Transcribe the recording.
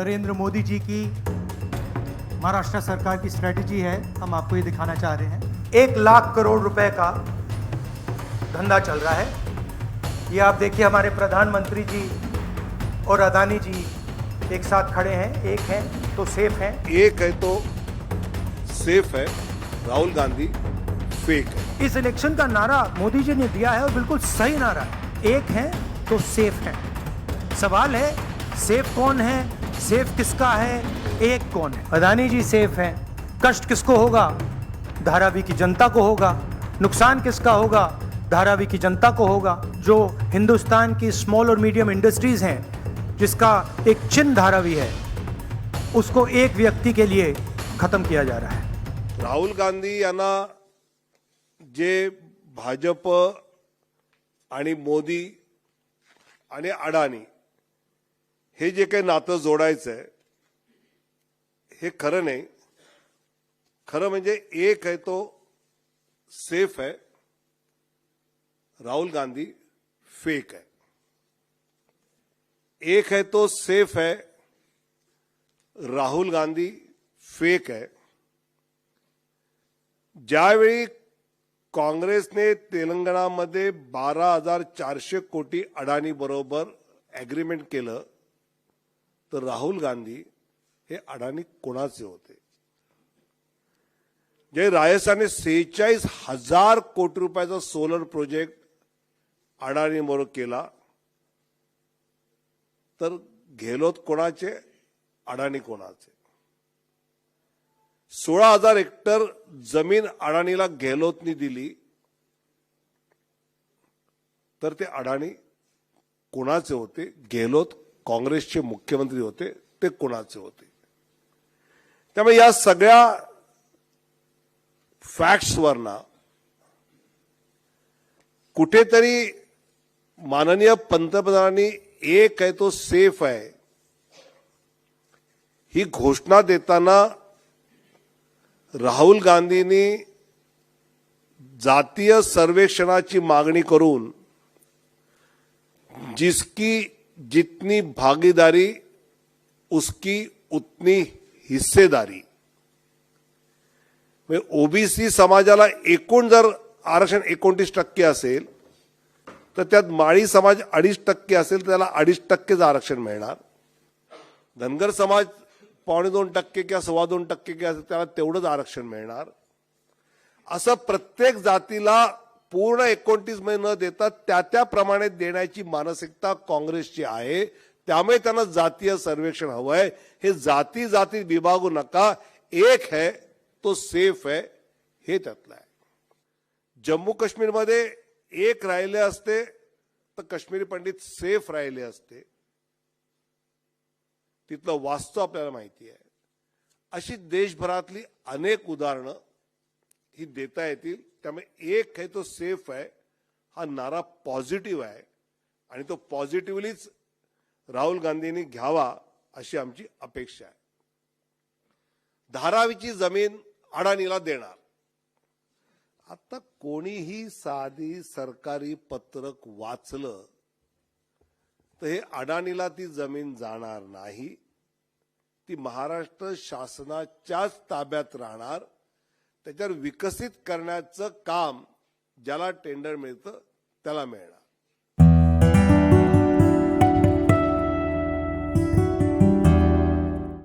नरेंद्र मोदी जी की महाराष्ट्र सरकार की स्ट्रेटजी है। हम आपको ये दिखाना चाह रहे हैं। एक लाख करोड़ रुपए का धंधा चल रहा है। ये आप देखिए हमारे प्रधानमंत्री जी और अदानी जी एक साथ खड़े हैं। एक हैं तो सेफ़ हैं। एक है तो सेफ़ है। राहुल गांधी फेक है। इस इलेक्शन का नारा मोदी जी ने दिया है और बिल्कुल सही नारा है। एक है तो सेफ़ है। सवाल है सेफ़ कौन है? सेफ किसका है? एक कौन है? अदानी जी सेफ हैं। कष्ट किसको होगा? धारावी की जनता को होगा। नुकसान किसका होगा? धारावी की जनता को होगा जो हिंदुस्तान की स्मॉल और मीडियम इंडस्ट्रीज हैं जिसका एक चिन्ह धारावी है। उसको एक व्यक्ति के लिए खत्म किया जा रहा है। राहुल गांधी यांना जे भाजप आणि मोदी आणि अडाणी हे जे काही नातं जोडायचं आहे हे खरं नाही. खरं म्हणजे एक आहे तो सेफ आहे. राहुल गांधी फेक है एक है तो सेफ है राहुल गांधी फेक है ज्यावेळी काँग्रेसने तेलंगणामध्ये बारा हजार चारशे कोटी अडाणी बरोबर अग्रीमेंट केलं तर राहुल गांधी हे अडाणी कोणाचे होते? जे राजस्थानने सेहेचाळीस हजार कोटी रुपयाचा सोलर प्रोजेक्ट अडाणी बरोबर केला तर घेलोत कोणाचे? अडाणी कोणाचे? सोळा हजार हेक्टर जमीन अडाणीला गेहलोतनी दिली तर ते अडाणी कोणाचे होते? गेहलोत काँग्रेसचे मुख्यमंत्री होते ते कोणाचे होते? त्यामुळे या सगळ्या फॅक्ट्सवरना कुठेतरी माननीय पंतप्रधानांनी एक आहे तो सेफ आहे. ही घोषणा देताना राहुल गांधींनी जातीय सर्वेक्षणाची मागणी करून जिसकी जितनी भागीदारी उसकी उतनी हिस्सेदारी. म्हणजे ओबीसी समाजाला एकूण जर आरक्षण एकोणतीस टक्के असेल तर त्यात माळी समाज अडीच टक्के असेल तर त्याला अडीच टक्केच आरक्षण मिळणार. धनगर समाज पावणे दोन टक्के किंवा सव्वा दोन टक्के किंवा असेल त्याला तेवढंच आरक्षण मिळणार. असं प्रत्येक जातीला पूर्ण एकोणतीसमध्ये न देता त्या त्याप्रमाणे देण्याची मानसिकता काँग्रेसची आहे. त्यामुळे त्यांना जातीय सर्वेक्षण हवं आहे. हे जाती जाती विभागू नका. एक है तो सेफ है हे त्यातलं आहे. जम्मू काश्मीरमध्ये एक राहिले असते तर काश्मीरी पंडित सेफ राहिले असते. तिथलं वास्तव आपल्याला माहिती आहे. अशी देशभरातली अनेक उदाहरणं ही देता येतील त्यामुळे एक आहे तो सेफ आहे हा नारा पॉझिटिव्ह आहे. आणि तो पॉझिटिव्हलीच राहुल गांधींनी घ्यावा अशी आमची अपेक्षा आहे. धारावीची जमीन अडाणीला देणार. आता कोणीही साधी सरकारी पत्रक वाचलं तर हे अडाणीला ती जमीन जाणार नाही. ती महाराष्ट्र शासनाच्याच ताब्यात राहणार. त्याच्यावर विकसित करण्याचं काम ज्याला टेंडर मिळतं त्याला मिळणार.